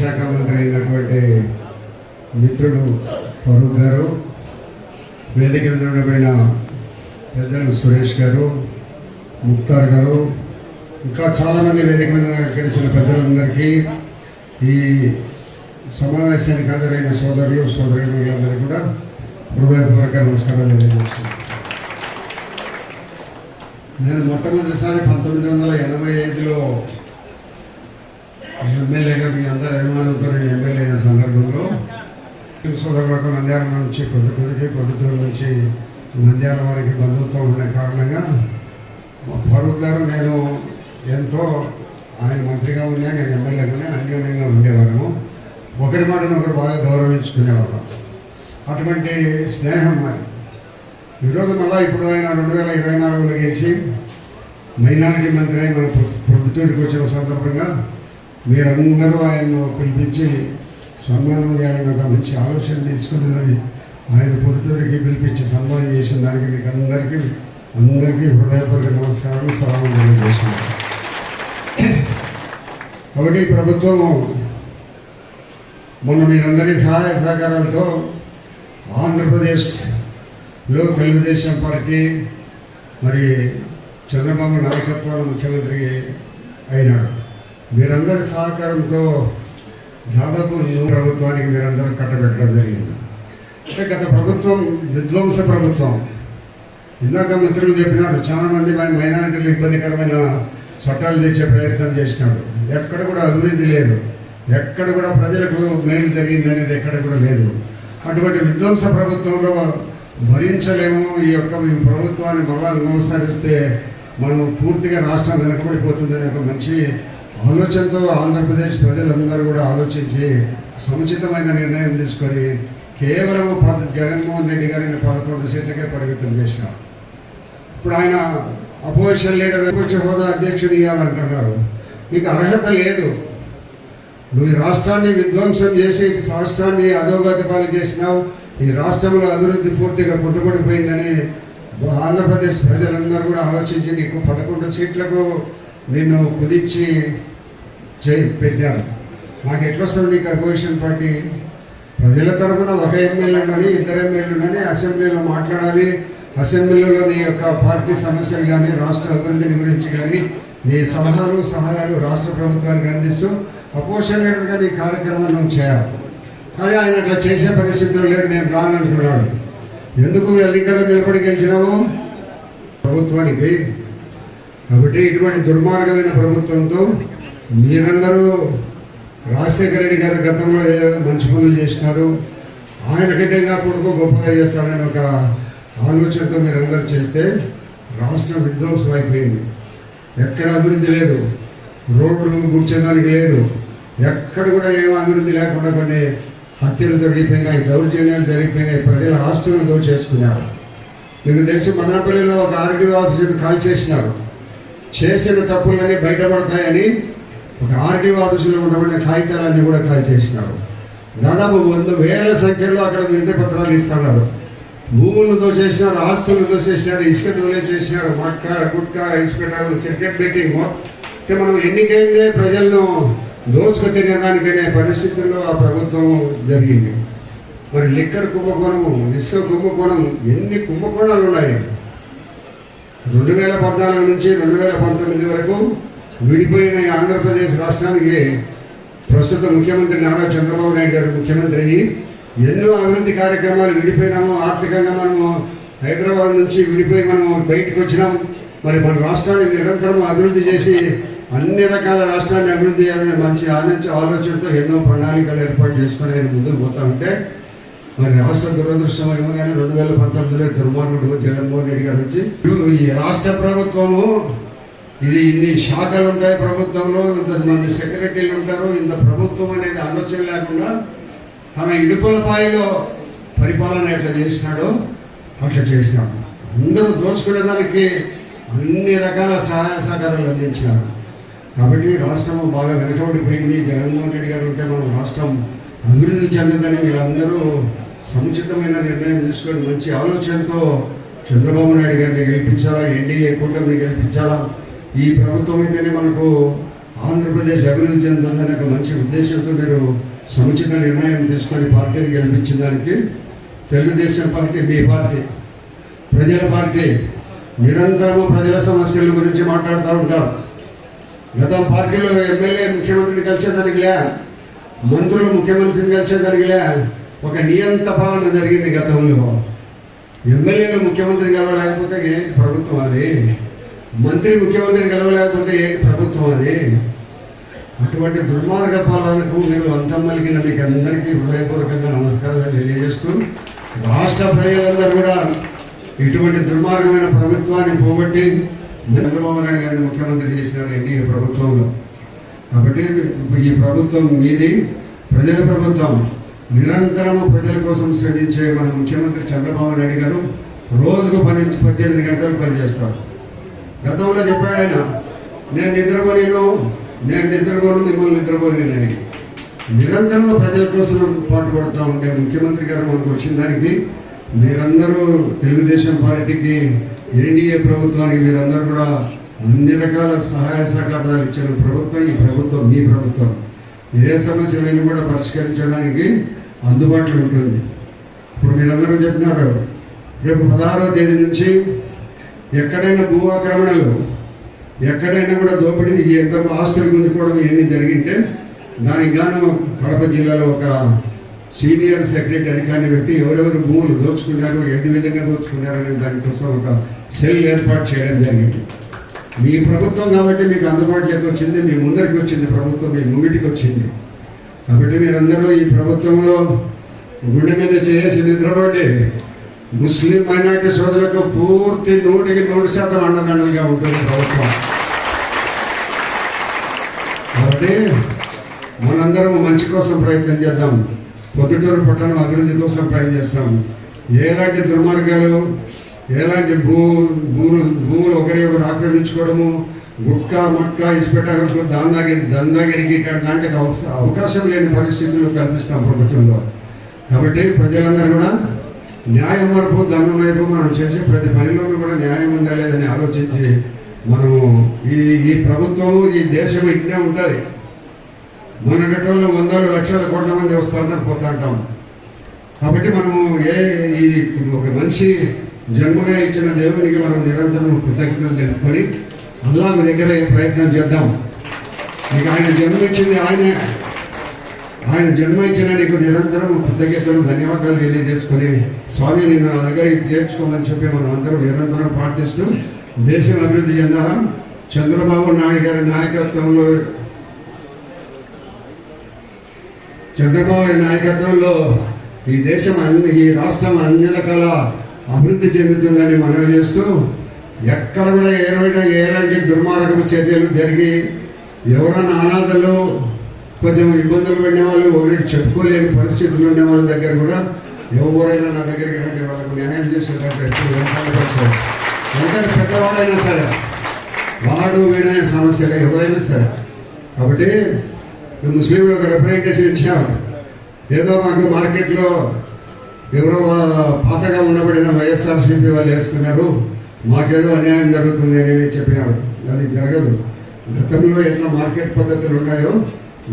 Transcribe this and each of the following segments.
శాఖ మంత్రి అయినటువంటి మిత్రుడు ఫరూక్ గారు వేదిక మీద పెద్దలు సురేష్ గారు ముక్తార్ గారు ఇంకా చాలామంది వేదిక మీద గెలిచిన పెద్దలందరికీ ఈ సమావేశానికి హాజరైన సోదరులు సోదరులందరికీ కూడా హృదయపూర్వక నమస్కారాలు తెలియజేస్తున్నాను. నేను మొట్టమొదటిసారి పంతొమ్మిది వందల ఎనభై ఐదులో ఎమ్మెల్యేగా మీ అందరి అభిమానంతో నేను ఎమ్మెల్యే అయిన సందర్భంలో సోదరులకు నంద్యాల నుంచి పొద్దుటూరికి కొద్దిదూరు నుంచి నంద్యాల వారికి బంధుత్వం ఉన్న కారణంగా మా ఫరూక్ గారు నేను ఎంతో ఆయన మంత్రిగా ఉన్నా నేను ఎమ్మెల్యేగానే అన్యోన్యంగా ఉండేవాళ్ళము. ఒకరి మాటను ఒకరు బాగా గౌరవించుకునేవాళ్ళం. అటువంటి స్నేహం మరి ఈరోజు మళ్ళీ ఇప్పుడు ఆయన రెండు వేల ఇరవై నాలుగులో గెలిచి మైనారిటీ మంత్రి అయి మన పొద్దుటూరికి వచ్చిన సందర్భంగా మీరందరూ ఆయన్ను పిలిపించి సన్మానం చేయాలని ఒక మంచి ఆలోచన తీసుకుని ఆయన పొద్దురికి పిలిపించి సన్మానం చేసిన దానికి మీకు అందరికీ అందరికీ హృదయపూర్వక నమస్కారాలు సలాం తెలియజేస్తున్నాను. కాబట్టి ప్రభుత్వం మొన్న మీరందరి సహాయ సహకారాలతో ఆంధ్రప్రదేశ్లో తెలుగుదేశం పార్టీ మరి చంద్రబాబు నాయకత్వాలు ముఖ్యమంత్రి అయినాడు. మీరందరి సహకారంతో దాదాపు ప్రభుత్వానికి మీరందరూ కట్టబెట్టడం జరిగింది. అంటే గత ప్రభుత్వం విధ్వంస ప్రభుత్వం. ఇందాక మంత్రులు చెప్పినారు చాలా మంది మైనారిటీలు ఇబ్బందికరమైన చట్టాలు తెచ్చే ప్రయత్నం చేసినాడు ఎక్కడ కూడా అభివృద్ధి లేదు. ఎక్కడ కూడా ప్రజలకు మేలు జరిగింది అనేది ఎక్కడ కూడా లేదు. అటువంటి విధ్వంస ప్రభుత్వంలో భరించలేము. ఈ యొక్క ఈ ప్రభుత్వాన్ని మళ్ళా అనుసరిస్తే మనం పూర్తిగా రాష్ట్రం వెనకబడిపోతుందనే ఒక మంచి ఆలోచనతో ఆంధ్రప్రదేశ్ ప్రజలందరూ కూడా ఆలోచించి సముచితమైన నిర్ణయం తీసుకొని కేవలం పద జగన్మోహన్ రెడ్డి గారిని పదకొండు సీట్లకే పరిమితం చేశారు. ఇప్పుడు ఆయన అపోజిషన్ లీడర్ విపక్ష హోదా అధ్యక్షుడు ఇవ్వాలంటున్నారు నీకు అర్హత లేదు. నువ్వు ఈ రాష్ట్రాన్ని విధ్వంసం చేసి రాష్ట్రాన్ని అధోగతి పాలు చేసినావు. ఈ రాష్ట్రంలో అభివృద్ధి పూర్తిగా పుట్టుబడిపోయిందని ఆంధ్రప్రదేశ్ ప్రజలందరూ కూడా ఆలోచించి నీకు పదకొండు సీట్లకు నిన్ను కుదిర్చి చేయి పెట్టాను. నాకు ఎట్లొస్తుంది నీకు అపోజిషన్ పార్టీ? ప్రజల తరఫున ఒక ఎమ్మెల్యేలని ఇద్దరు ఎమ్మెల్యేలని అసెంబ్లీలో మాట్లాడాలి. అసెంబ్లీలో నీ యొక్క పార్టీ సమస్యలు కానీ రాష్ట్ర అభివృద్ధిని గురించి కానీ నీ సలహాలు సహాయాలు రాష్ట్ర ప్రభుత్వానికి అందిస్తూ అపోజిషన్ లీడర్గా నీ కార్యక్రమాన్ని నువ్వు చేయాలి. కానీ ఆయన అట్లా చేసే పరిస్థితులు లేడు నేను రాననుకున్నాడు ఎందుకు ఎన్నికలు నిలబడి గెలిచినావు? ప్రభుత్వానికి కాబట్టి ఇటువంటి దుర్మార్గమైన ప్రభుత్వంతో మీరందరూ రాజశేఖర రెడ్డి గారు గతంలో మంచి పనులు చేసినారు ఆయన కంటే కొడుకు గొప్పగా చేస్తారని ఒక ఆలోచనతో మీరందరూ చేస్తే రాష్ట్రం విధ్వంసం అయిపోయింది. ఎక్కడ అభివృద్ధి లేదు రోడ్లు కూర్చోడానికి లేదు ఎక్కడ కూడా ఏం అభివృద్ధి లేకుండా కొన్ని హత్యలు జరిగిపోయినాయి దౌర్జన్యాలు జరిగిపోయినాయి ప్రజల ఆస్తులను దోచేసుకున్నారు. మీకు తెలిసి మదనపల్లిలో ఒక ఆర్డీఓ ఆఫీసర్ కాల్ చేసినారు చేసిన తప్పులన్నీ బయటపడతాయని ఒక ఆర్డీఓ ఆఫీసులో ఉండబడిన కాగితాలన్నీ కూడా కాల్ చేసినారు. దాదాపు వంద వేల సంఖ్యలో అక్కడ వినతి పత్రాలు ఇస్తున్నారు. భూములు దోచేసినారు ఆస్తులు దోచేసినారు ఇసుక దోచేసినారు మట్కా గుట్కా ఇసుక క్రికెట్ బెట్టింగ్ అంటే మనం ఎన్నికైందే ప్రజలను దోసుకు తినడానికనే పరిస్థితుల్లో ఆ ప్రభుత్వం జరిగింది. మరి లిక్కర్ కుంభకోణము ఇసుక కుంభకోణం ఎన్ని కుంభకోణాలు ఉన్నాయి? రెండు వేల పద్నాలుగు నుంచి రెండు వేల పంతొమ్మిది వరకు విడిపోయిన ఆంధ్రప్రదేశ్ రాష్ట్రానికి ప్రస్తుత ముఖ్యమంత్రి నారా చంద్రబాబు నాయుడు గారు ముఖ్యమంత్రి అయ్యి ఎన్నో అభివృద్ధి కార్యక్రమాలు విడిపోయినాము ఆర్థికంగా మనము హైదరాబాద్ నుంచి విడిపోయి మనం బయటకు వచ్చినాం. మరి మన రాష్ట్రాన్ని నిరంతరం అభివృద్ధి చేసి అన్ని రకాల రాష్ట్రాన్ని అభివృద్ధి చేయాలనే మంచి ఆలోచన ఆలోచనతో ఎన్నో ప్రణాళికలు ఏర్పాటు చేసుకుని ఆయన ముందుకు పోతా ఉంటే మరి రాష్ట్ర దురదృష్టం ఏమో కానీ రెండు వేల పంతొమ్మిదిలో దుర్మార్గుడు జగన్మోహన్ రెడ్డి గారు వచ్చి ఈ రాష్ట్ర ప్రభుత్వము ఇది ఇన్ని శాఖలు ఉంటాయి ప్రభుత్వంలో ఇంతమంది సెక్రటరీలు ఉంటారు ఇంత ప్రభుత్వం అనేది ఆలోచన లేకుండా తన ఇడుపులపాయలో పరిపాలన ఎట్లా చేసినాడో అట్లా చేసినాడు. అందరూ దోచుకునే దానికి అన్ని రకాల సహాయ సహకారాలు అందించినారు. కాబట్టి రాష్ట్రం బాగా వెనకబడిపోయింది. జగన్మోహన్ రెడ్డి గారు ఉంటే మనం రాష్ట్రం అభివృద్ధి చెందిందని మీరందరూ సముచితమైన నిర్ణయం తీసుకొని మంచి ఆలోచనతో చంద్రబాబు నాయుడు గారిని గెలిపించాలా? ఎన్డీఏ కూటమిని గెలిపించాలా? ఈ ప్రభుత్వం అయితేనే మనకు ఆంధ్రప్రదేశ్ అభివృద్ధి చెందుతుందనే ఒక మంచి ఉద్దేశంతో మీరు సముచిత నిర్ణయం తీసుకొని పార్టీని గెలిపించిన దానికి తెలుగుదేశం పార్టీ మీ పార్టీ ప్రజల పార్టీ నిరంతరము ప్రజల సమస్యల గురించి మాట్లాడుతూ ఉంటారు. గత పార్టీలో ఎమ్మెల్యే ముఖ్యమంత్రిని కలిసేదానికి లే మంత్రులు ముఖ్యమంత్రిని కలిసేదానికి జరిగిలే. ఒక నియంత పాలన జరిగింది గతంలో. ఎమ్మెల్యేలు ముఖ్యమంత్రిని కలవలేకపోతే ఏంటి ప్రభుత్వం అది? మంత్రి ముఖ్యమంత్రిని కలవలేకపోతే ఏంటి ప్రభుత్వం అది? అటువంటి దుర్మార్గ పాలనకు మీరు అంతమ్మలిగిన మీకు అందరికీ హృదయపూర్వకంగా నమస్కారాలు తెలియజేస్తూ రాష్ట్ర ప్రజలందరూ కూడా ఇటువంటి దుర్మార్గమైన ప్రభుత్వాన్ని పోగొట్టి చంద్రబాబు నాయుడు గారిని ముఖ్యమంత్రి చేసినారు ఎన్డీఏ ప్రభుత్వంలో. కాబట్టి ఈ ప్రభుత్వం మీది ప్రజల ప్రభుత్వం నిరంతరం ప్రజల కోసం శ్రమించే మన ముఖ్యమంత్రి చంద్రబాబు నాయుడు గారు రోజుకు పని పద్దెనిమిది గంటలు పనిచేస్తారు. గతంలో చెప్పాడు ఆయన నేను నిద్రపోలేను నేను నిద్రపోను మిమ్మల్ని నిద్రపోలేనని. నిరంతరం ప్రజల కోసం పాటుపడుతూ ఉండే ముఖ్యమంత్రి గారు మనకు వచ్చిన దానికి మీరందరూ తెలుగుదేశం పార్టీకి ఎన్డీఏ ప్రభుత్వానికి మీరందరూ కూడా అన్ని రకాల సహాయ సహకారాలు ఇచ్చిన ప్రభుత్వం ఈ ప్రభుత్వం మీ ప్రభుత్వం. ఏ సమస్యలను కూడా పరిష్కరించడానికి అందుబాటులో ఉంటుంది. ఇప్పుడు మీరందరూ చెప్పినారు రేపు పదహారవ తేదీ నుంచి ఎక్కడైనా భూ ఆక్రమణలు ఎక్కడైనా కూడా దోపిడీ ఎంత ఆస్తులు గుంజుకోవడం ఇవన్నీ జరిగింటే దానికి గాను కడప జిల్లాలో ఒక సీనియర్ సెక్రటరీ అధికారిని పెట్టి ఎవరెవరు భూములు దోచుకున్నారు ఎన్ని విధంగా దోచుకున్నారు అనే దానికోసం ఒక సెల్ ఏర్పాటు చేయడం జరిగింది. మీ ప్రభుత్వం కాబట్టి మీకు అందుబాటులోకి వచ్చింది మీ ముందరికి వచ్చింది ప్రభుత్వం మీ ముంగిటికి వచ్చింది. కాబట్టి మీరందరూ ఈ ప్రభుత్వంలో గుండె మీద చేసి నిద్రపడి ముస్లిం మైనార్టీ సోదరులకు పూర్తి నూటికి నూరు శాతం అండదండలుగా ఉంటుంది ప్రభుత్వం. కాబట్టి మనందరం మంచి కోసం ప్రయత్నం చేద్దాం. పొద్దుటూరు పట్టణం అభివృద్ధి కోసం ప్రయత్నం చేస్తాం ఎలాంటి దుర్మార్గాలు ఎలాంటి భూ భూములు భూములు ఒకరి ఒకరు ఆక్రమించుకోవడము గుట్కా ముట్కా ఇసుపెట్టకు దందాగిరి దందాగిరికి ఇక్కడ దాంట్లో అవకాశం లేని పరిస్థితులు కల్పిస్తాం ప్రభుత్వంలో. కాబట్టి ప్రజలందరూ కూడా న్యాయం వరకు ధనం వైపు మనం చేసే ప్రతి పనిలోనూ కూడా న్యాయం ఉందా లేదని ఆలోచించి మనము ఈ ఈ ప్రభుత్వము ఈ దేశం ఇట్లే ఉంటుంది. మన గట్టంలో వందల లక్షల కోట్ల మంది వస్తారని పోతా ఉంటాం కాబట్టి మనము ఏ ఈ ఒక మనిషి జన్మగా ఇచ్చిన దేవునికి మనం నిరంతరం కృతజ్ఞతలు తెలుపుకొని అల్లాహ్ దగ్గర ప్రయత్నం చేద్దాం. నీకు ఆయన జన్మ ఇచ్చింది ఆయనే. ఆయన జన్మ ఇచ్చిన నీకు నిరంతరం కృతజ్ఞతలు ధన్యవాదాలు తెలియజేసుకొని స్వామి నిన్ను నా దగ్గరికి చేర్చుకోమని చెప్పి మనం అందరం నిరంతరం పాటిస్తూ దేశం అభివృద్ధి చెందాలా? చంద్రబాబు నాయుడు గారి నాయకత్వంలో చంద్రబాబు నాయకత్వంలో ఈ దేశం అన్ని ఈ రాష్ట్రం అన్ని రకాల అభివృద్ధి చెందుతుందని మనవి చేస్తూ ఎక్కడ కూడా ఏమైనా ఏలాంటి దుర్మార్గపు చర్యలు జరిగి ఎవరైనా అనాథలు కొంచెం ఇబ్బందులు పడిన వాళ్ళు ఒకరికి చెప్పుకోలేని పరిస్థితులు ఉన్న వాళ్ళ దగ్గర కూడా ఎవరైనా నా దగ్గరికి రండి వాళ్ళకు న్యాయం చేసేటట్టు ఎప్పుడు ఎందుకంటే పెద్దవాడైనా సరే వాడు వీడైన సమస్యలు ఎవరైనా సరే. కాబట్టి ఈ ముస్లింలు ఒక రిప్రజెంటేషన్ ఇచ్చాం. ఏదో మాకు మార్కెట్లో ఎవరో పాతగా ఉండబడిన వైఎస్ఆర్సీపీ వాళ్ళు వేసుకున్నారు మాకేదో అన్యాయం జరుగుతుంది అనేది చెప్పినాడు. అది జరగదు. గతంలో ఎట్లా మార్కెట్ పద్ధతులు ఉన్నాయో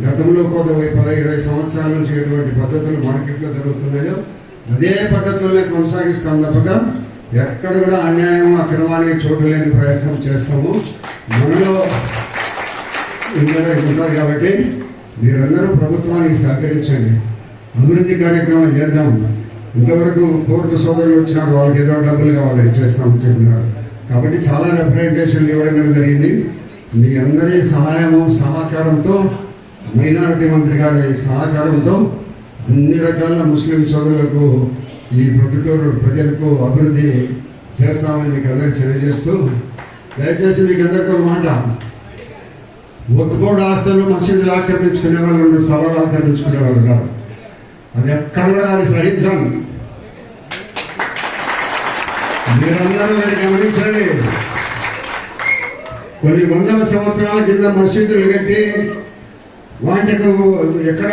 గతంలో కొంత పద ఇరవై సంవత్సరాల నుంచి ఎటువంటి పద్ధతులు మార్కెట్లో జరుగుతున్నాయో అదే పద్ధతుల్ని కొనసాగిస్తాం తప్పక. ఎక్కడ కూడా అన్యాయం అక్రమానికి చోటు లేని ప్రయత్నం చేస్తాము. మనలో ఇంకా ఉంటారు కాబట్టి మీరందరూ ప్రభుత్వానికి సహకరించండి. అభివృద్ధి కార్యక్రమాలు చేద్దాం. ఇంతవరకు కోర్టు సోదరులు వచ్చినారు వాళ్ళకి ఏదో డబ్బులు కావాలి చేస్తామని చెప్పినారు. కాబట్టి చాలా రిప్రజెంటేషన్లు ఇవ్వడం జరిగింది. మీ అందరి సహాయము సహకారంతో మైనారిటీ మంత్రి గారి సహకారంతో అన్ని రకాల ముస్లిం సోదరులకు ఈ ప్రొద్దుటూరు ప్రజలకు అభివృద్ధి చేస్తామని మీకు అందరికీ తెలియజేస్తూ దయచేసి మీకు అందరికీ ఒక మాట. ఒక్కబోడు ఆస్తులు మసీదులు ఆక్రమించుకునే వాళ్ళు సభలు ఆక్రమించుకునే వాళ్ళు కాదు అది ఎక్కడ కూడా దాన్ని సహించాం మీరందరూ మీరు గమనించండి. కొన్ని వందల సంవత్సరాల కింద మసీదులు కట్టి వాటికి ఎక్కడ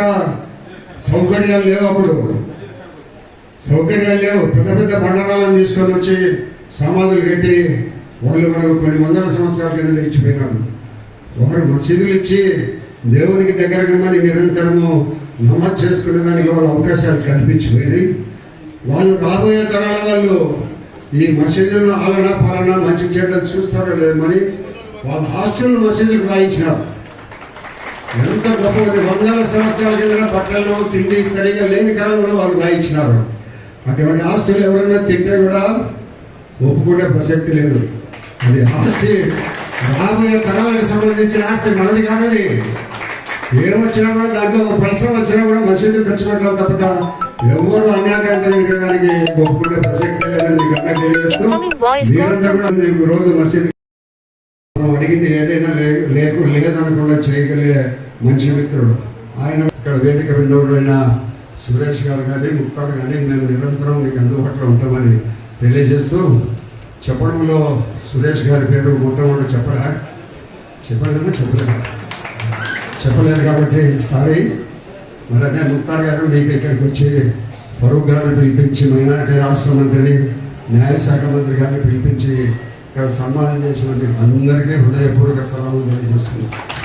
సౌకర్యాలు లేవు అప్పుడు. సౌకర్యాలు లేవు. పెద్ద పెద్ద బండరాలను తీసుకొని వచ్చి సమాధులు కట్టి వాళ్ళు మనకు కొన్ని వందల సంవత్సరాల కింద ఇచ్చిపోయినారు. వారు మసీదులు ఇచ్చి దేవునికి దగ్గరగా మరి నిరంతరము నమోదు చేసుకునే దానికి వాళ్ళు అవకాశాలు కల్పించిపోయి వాళ్ళు రాబోయే తరాల వాళ్ళు ఈ మసీదులను ఆలన పాలన మంచి చెడ్డలు చూస్తారో లేదు మరి వాళ్ళ హాస్టల్ మసీదులు రాయించినారు. ఎంత గొప్ప వందల సంవత్సరాల కింద బట్టలు తిండి సరిగా లేని కాలంలో వాళ్ళు రాయించినారు. అటువంటి ఆస్తులు ఎవరైనా తింటే కూడా ఒప్పుకునే ప్రసక్తి లేదు. అది ఆస్తి రాబోయే తరాలకు సంబంధించిన ఆస్తి మనది కాదని ఏమొచ్చినా కూడా దాంట్లో ఒక పైసా వచ్చినా కూడా మసీదు ఖర్చు పెట్టడం తప్ప ఎవరు అన్యాకంటే దానికి ఒప్పుకునే ప్రసక్తి లేదని అందరికీ తెలియజేస్తూ కూడా రోజు మసీదు మనం అడిగింది ఏదైనా లేకు లేదనకుండా చేయగలిగే మంచి మిత్రుడు. ఆయన ఇక్కడ వేదిక విందవుడైన సురేష్ గారు కానీ ముక్తారు కానీ మేము నిరంతరం మీకు అందుబాటులో ఉంటామని తెలియజేస్తూ చెప్పడంలో సురేష్ గారి పేరు మొట్టమొదటి చెప్పరా? చెప్పలేదా చెప్పలేదు చెప్పలేదు కాబట్టి సారీ. మరి అదే ముక్తార్ గారు మీకు ఇక్కడికి వచ్చి ఫరూక్ గారిని పిలిపించి మైనారిటీ రాష్ట్ర మంత్రిని న్యాయశాఖ మంత్రి గారిని పిలిపించి ఇక్కడ సన్మానం చేసిన అందరికీ హృదయపూర్వక సలాములు తెలియజేస్తున్నాను